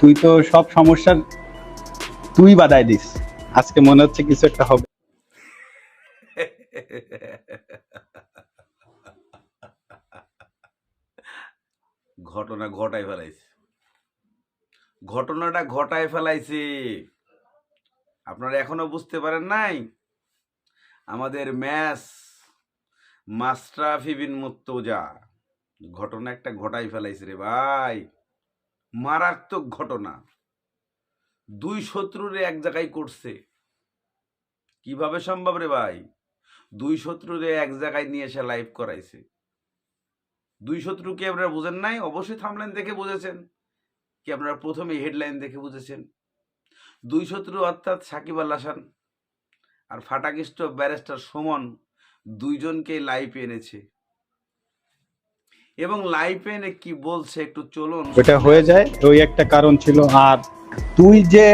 তুই তো সব সমস্যার তুই বাধাই দিস। আজকে মনে হচ্ছে কিছু একটা হবে। ঘটনা ঘটাই ফেলাইছে। ঘটনাটা ঘটায় ফেলাইছে। আপনারা এখনও বুঝতে পারেন নাই? আমাদের ম্যাস মাস্টাফি বিন মুত্তজা ঘটনা একটা ঘটাই ফেলাইছে রে ভাই। মারাত্মক ঘটনা। দুই শত্রুরে এক জায়গায় করছে। কীভাবে সম্ভব রে ভাই? দুই শত্রুরে এক জায়গায় নিয়ে এসে লাইভ করাইছে। দুই শত্রুকে আপনারা বুঝেন নাই? অবশ্যই থামলাইন দেখে বুঝেছেন। কি আপনারা প্রথমে হেডলাইন দেখে বুঝেছেন? দুই শত্রু অর্থাৎ সাকিব আল হাসান আর ফাটাকিষ্ট ব্যারিস্টার সুমন দুইজনকে লাইভ এনেছে। এবং এনে কি বলছে একটু চলুন ওটা হয়ে যায়। ওই একটা কারণ ছিল। আর তুই যে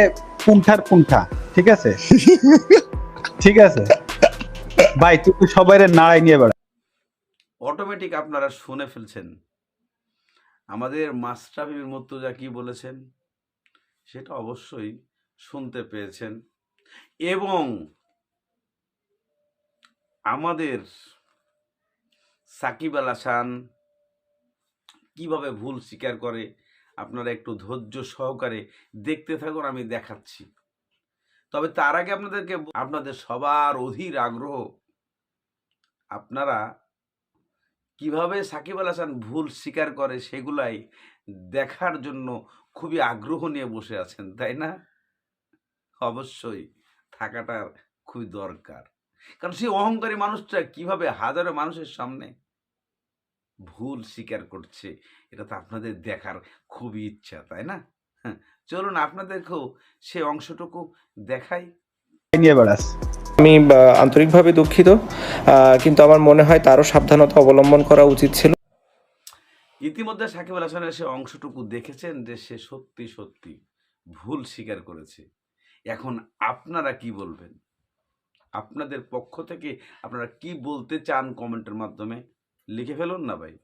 পুঙ্খার পুঙ্খা ঠিক আছে? ঠিক আছে? ভাই তুই তো সবাই নাড়াই নিয়ে বেড়া। অটোমেটিক আপনারা শুনে ফেলছেন। আমাদের মাস্টারবির মুর্তজা কি বলেছেন? সেটা অবশ্যই শুনতে পেয়েছেন। এবং আমাদের সাকিব আল হাসান কীভাবে ভুল স্বীকার করে? আপনারা একটু ধৈর্য সহকারে দেখতে থাকুন, আমি দেখাচ্ছি। তবে তার আগে আপনাদেরকে আপনাদের সবার অধীর আগ্রহ, আপনারা কীভাবে সাকিব আল হাসান ভুল স্বীকার করে সেগুলাই দেখার জন্য খুবই আগ্রহ নিয়ে বসে আছেন, তাই না? অবশ্যই থাকাটা খুবই দরকার। কারণ সেই অহংকারী মানুষটা কীভাবে হাজারো মানুষের সামনে ভুল স্বীকার করছে এটা তো আপনাদের দেখার খুবই ইচ্ছা তাই না? হ্যাঁ, চলুন আপনাদেরকেও সে অংশটুকু দেখাই। নিয়ে বেড়াস। আমি আন্তরিকভাবে দুঃখিত কিন্তু আমার মনে হয় তারও সাবধানতা অবলম্বন করা উচিত ছিল। ইতিমধ্যে সাকিব আল হাসানের সে অংশটুকু দেখেছেন যে সে সত্যি সত্যি ভুল স্বীকার করেছে। এখন আপনারা কি বলবেন? আপনাদের পক্ষ থেকে আপনারা কি বলতে চান কমেন্টের মাধ্যমে? লিখে ফেলুন না ভাই।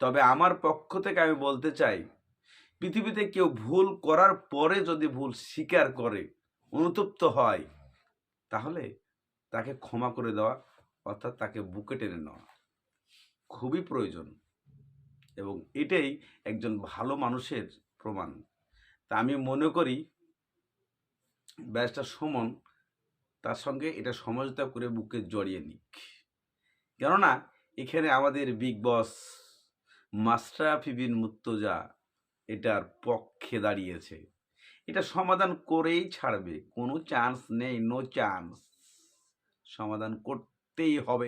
তবে আমার পক্ষ থেকে আমি বলতে চাই, পৃথিবীতে কেউ ভুল করার পরে যদি ভুল স্বীকার করে, অনুতপ্ত হয়, তাহলে তাকে ক্ষমা করে দেওয়া, অর্থাৎ তাকে বুকে টেনে নেওয়া খুবই প্রয়োজন এবং এটাই একজন ভালো মানুষের প্রমাণ। তা আমি মনে করি, ব্যারিস্টার সুমন তার সঙ্গে এটা সমঝোতা করে বুকে জড়িয়ে নিক। কেননা, এখানে আমাদের বিগ বস মাস্টারাফি বিন মুত্তজা এটার পক্ষে দাঁড়িয়েছে। এটা সমাধান করেই ছাড়বে। কোনো চান্স নেই নো চান্স সমাধান করতেই হবে।